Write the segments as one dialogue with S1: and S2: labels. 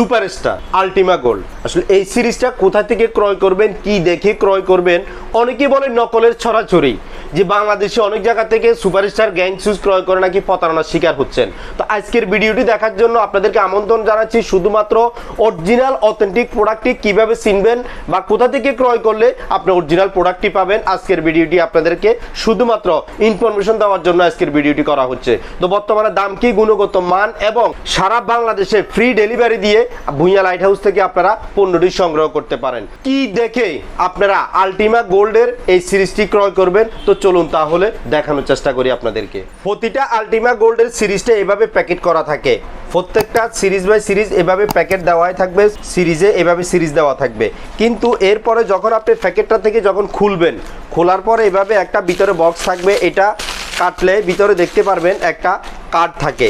S1: Superstar, Ultima gold. আসলে এই সিরিজটা কোথা থেকে ক্রয় করবেন, কি দেখে ক্রয় করবেন অনেকে বলে নকলের ছড়াছড়ি। যে বাংলাদেশে অনেক জায়গা থেকে সুপারস্টার গ্যাং শুজ ক্রয় করে নাকি প্রতারণার শিকার হচ্ছেন। তো আজকের ভিডিওটি দেখার জন্য আপনাদেরকে আমন্ত্রণ জানাচ্ছি, শুধুমাত্র অরিজিনাল অথেন্টিক প্রোডাক্টটি কীভাবে চিনবেন বা কোথা থেকে ক্রয় করলে আপনি অরিজিনাল প্রোডাক্টটি পাবেন, আজকের ভিডিওটি আপনাদেরকে শুধুমাত্র ইনফরমেশন দেওয়ার জন্য আজকের ভিডিওটি করা হচ্ছে। তো বর্তমানে দাম কি, গুণগত মান এবং সারা বাংলাদেশে ফ্রি ডেলিভারি দিয়ে ভুইয়া লাইট হাউস থেকে আপনারা পণ্যটি সংগ্রহ করতে পারেন। কি দেখে আপনারা আলটিমা গোল্ডের এই সিরিজটি ক্রয় করবেন? তো চলুন তাহলে দেখানোর চেষ্টা করি আপনাদেরকে। প্রতিটা আলটিমা গোল্ডের সিরিজটা এভাবে প্যাকেট করা থাকে। প্রত্যেকটা সিরিজ বাই সিরিজ এভাবে প্যাকেট দেওয়াই থাকবে, সিরিজে এভাবে সিরিজ দেওয়া থাকবে। কিন্তু এরপরে যখন আপনি প্যাকেটটা থেকে যখন খুলবেন, খোলার পরে এভাবে একটা ভিতরে বক্স থাকবে, এটা কাটলে ভিতরে দেখতে পারবেন একটা কার্ড থাকে।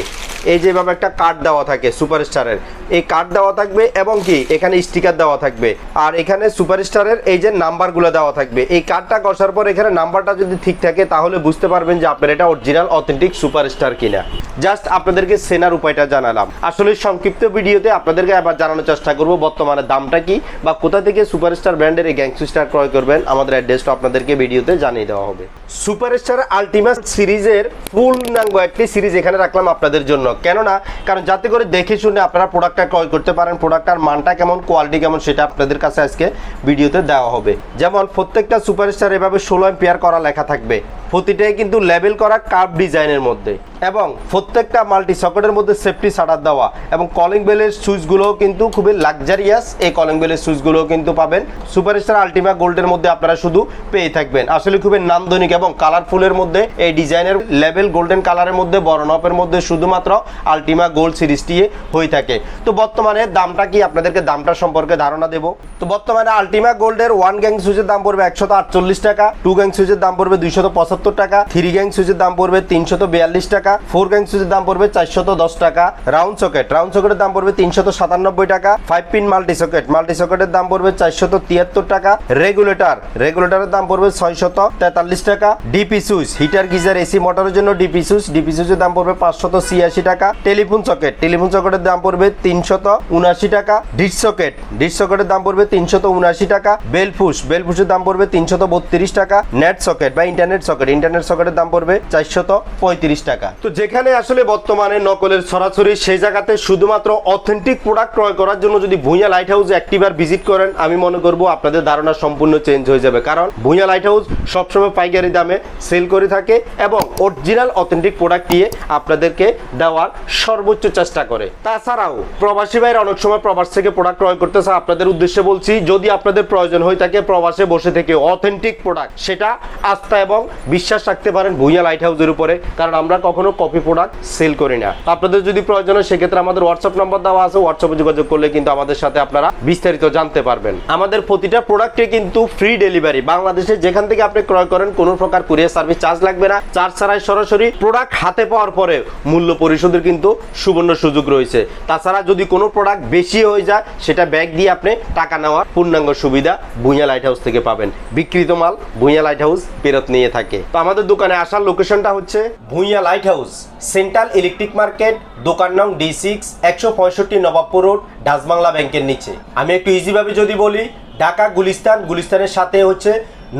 S1: এই যেভাবে একটা কার্ড দেওয়া থাকে সুপারস্টারের এই কার্ড দেওয়া থাকবে এবং কি, এখানে স্টিকার দেওয়া থাকবে। আর এখানে সুপারস্টারের এই যে নাম্বারগুলো দেওয়া থাকবে। এই কার্ডটা কষার পর এখানে নাম্বারটা যদি ঠিক থাকে, তাহলে বুঝতে পারবেন যে আপনার এটা অরিজিনাল অথেন্টিক সুপারস্টার কিনা। জাস্ট আপনাদেরকে সেনার উপায়টা জানালাম। আসলে সংক্ষিপ্ত ভিডিওতে আপনাদেরকে আবার জানানোর চেষ্টা করব, বর্তমানে দামটা কি বা কোথা থেকে সুপারস্টার ব্র্যান্ডের এই গ্যাংস্টার স্টার ক্রয় করবেন, আমাদের অ্যাড্রেসটা আপনাদেরকে ভিডিওতে জানিয়ে দেওয়া হবে। সুপারস্টার আলটিমেট সিরিজের ফুল নাঙ্গ একটি সিরিজ এখানে রাখলাম আপনাদের জন্য। কেননা, কারণ যাতে করে দেখে শুনে আপনারা প্রোডাক্টটা ক্রয় করতে পারেন প্রোডাক্টটার মানটা কেমন কোয়ালিটি কেমন, সেটা আপনাদের কাছে আজকে ভিডিওতে দেওয়া হবে। যেমন প্রত্যেকটা সুপারস্টার এভাবে ষোলো এম্পিয়ার করা লেখা থাকবে। প্রতিটাই কিন্তু লেবেল করা কার্ভ ডিজাইনের মধ্যে। এবং প্রত্যেকটা মাল্টি সকেটের মধ্যে সেফটি শাটার দেওয়া। এবং কলিং বেলের সুইচগুলোও কিন্তু খুবই লাক্সারিয়াস এই কলিং বেলের সুইচগুলোও কিন্তু পাবেন। সুপারস্টার আলটিমা গোল্ডের মধ্যে আপনারা শুধু পেয়ে থাকবেন। আসলে খুবই নান্দনিক এবং কালারফুলের মধ্যে এই ডিজাইনের লেভেল গোল্ডেন কালারের মধ্যে বড় নপের মধ্যে শুধুমাত্র আলটিমা গোল্ড সিরিজটি হয়ে থাকে। তো বর্তমানে দামটা কি? আপনাদেরকে দামটা সম্পর্কে ধারণা দেব। তো বর্তমানে আলটিমা গোল্ডের ওয়ান গ্যাং সুইচের দাম পড়বে একশত আটচল্লিশ টাকা টু গ্যাং সুইচের দাম পড়বে দুইশত পঁচাত্তর টাকা, থ্রি গ্যাং সুইচের দাম পড়বে তিনশত বিয়াল্লিশ টাকা, ফোর গ্যাং সুইচের দাম পড়বে চারশত দশ টাকা। রাউন্ড সকেট, রাউন্ড সকেটের দাম পড়বে তিনশত সাতানব্বই টাকা। Five pin multi socket, multi সকেটের দাম পড়বে চারশত তিয়াত্তর টাকা। রেগুলেটর, রেগুলেটরের দাম পড়বে ছয়শত তেতাল্লিশ টাকা। DP switch, heater, geyser, AC, মোটরের জন্য ডিপি সুইচ, ডিপি সুইচের দাম পড়বে পাঁচশত ছিয়াশি টাকা। টেলিফোন সকেট, টেলিফোন সকেটের দাম পড়বে তিনশত উনাশি টাকা। ডিশ সকেট ডিশ সকেটের দাম পড়বে তিনশত উনাশি টাকা। বেলফুস বেলফুসের দাম পড়বে তিনশত বত্রিশ টাকা। নেট সকেট বা ইন্টারনেট সকেট ইন্টারনেট সকেটের দাম পড়বে চারশত পঁয়ত্রিশ টাকা। তো যেখানে আসলে বর্তমানে নকলের সরাসরি সেই জায়গাতে শুধুমাত্র অথেন্টিক প্রোডাক্ট ক্রয় করার জন্য যদি ভুঁইয়া লাইট হাউস একটিবার ভিজিট করেন, আমি মনে করব আপনাদের ধারণা সম্পূর্ণ চেঞ্জ হয়ে যাবে। কারণ ভুঁইয়া লাইট হাউস সবসময় পাইকারি দামে সেল করে থাকে এবং অরিজিনাল অথেন্টিক প্রোডাক্ট দিয়ে আপনাদেরকে দেওয়ার সর্বোচ্চ চেষ্টা করে। তাছাড়াও প্রবাসী ভাইরা অনেক সময় প্রবাস থেকে প্রোডাক্ট ক্রয় করতেছে আপনাদের উদ্দেশ্যে বলছি, যদি আপনাদের প্রয়োজন হয়ে থাকে প্রবাসে বসে থেকে অথেন্টিক প্রোডাক্ট সেটা আস্থা এবং বিশ্বাস রাখতে পারেন ভুইয়া লাইট হাউসের উপরে, কারণ আমরা কখনো কপি প্রোডাক্ট সেল করি না। আপনাদের যদি প্রয়োজন হয়, সেক্ষেত্রে আমাদের হোয়াটসঅ্যাপ নাম্বার দেওয়া আছে হোয়াটসঅ্যাপে যোগাযোগ করলে কিন্তু আমাদের সাথে আপনারা বিস্তারিত জানতে পারবেন। আমাদের প্রতিটা প্রোডাক্টে কিন্তু ফ্রি ডেলিভারি বাংলাদেশে যেখান থেকে আপনি ক্রয় করেন, কোনো প্রকার কুরিয়ার সার্ভিস চার্জ লাগবে না। চার্জ ছাড়াই সরাসরি প্রোডাক্ট হাতে পাওয়ার পরে মূল্য পরিশোধের কিন্তু সুবর্ণ সুযোগ রয়েছে। তাছাড়া যদি কোনো প্রোডাক্ট বেশি হয়ে যায়, সেটা ব্যাগ দিয়ে আপনি টাকা নেওয়ার পূর্ণাঙ্গ সুবিধা ভুঁইয়া লাইট হাউস থেকে পাবেন। বিক্রিত মাল ভুঁইয়া লাইট হাউস ফেরত নিয়ে থাকে। তো আমাদের দোকানে আসার লোকেশনটা হচ্ছে Bhuiyan light house central electric market দোকান নং ডি সিক্স একশো পঁয়ষট্টি নবাবপুর রোড ডাসবাংলা ব্যাংকের নিচে। আমি একটু ইজিভাবে যদি বলি, ঢাকা, গুলিস্তান, গুলিস্তানের সাথে হচ্ছে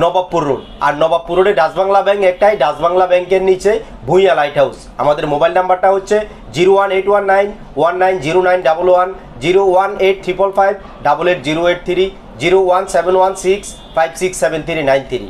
S1: নবাবপুর রোড। আর নবাবপুর রোডে ডাসবাংলা ব্যাংক একটাই ডাসবাংলা ব্যাংকের নিচে ভুঁইয়া লাইট হাউস আমাদের মোবাইল নাম্বারটা হচ্ছে zero one eight one nine one nine zero nine double one, zero one eight triple five, double eight zero eight three, zero one seven one six, five six seven three nine three.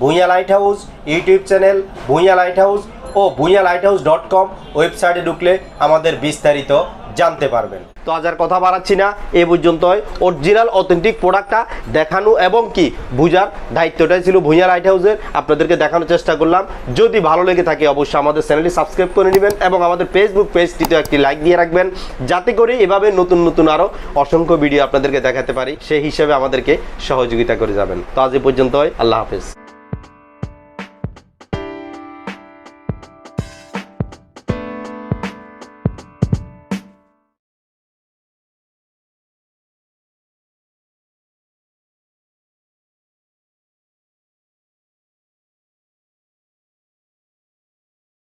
S1: Bhuiyan light house YouTube channel Bhuiyan light house ও Bhuiyan light house dot com ওয়েবসাইটে ঢুকলে আমাদের বিস্তারিত জানতে পারবেন। তো আজ আর কথা বাড়াচ্ছি না, এ পর্যন্তই। অরিজিনাল অথেন্টিক প্রোডাক্টটা দেখানো এবং কি বুঝার দায়িত্বটাই ছিল ভুঁইয়া লাইট হাউসের আপনাদেরকে দেখানোর চেষ্টা করলাম। যদি ভালো লেগে থাকে অবশ্যই আমাদের চ্যানেলটি সাবস্ক্রাইব করে নেবেন এবং আমাদের ফেসবুক পেজটিতে একটি লাইক দিয়ে রাখবেন। যাতে করে এভাবে নতুন নতুন আরও অসংখ্য ভিডিও আপনাদেরকে দেখাতে পারি। সেই হিসেবে আমাদেরকে সহযোগিতা করে যাবেন। তো আজ এ পর্যন্তই। আল্লাহ হাফেজ।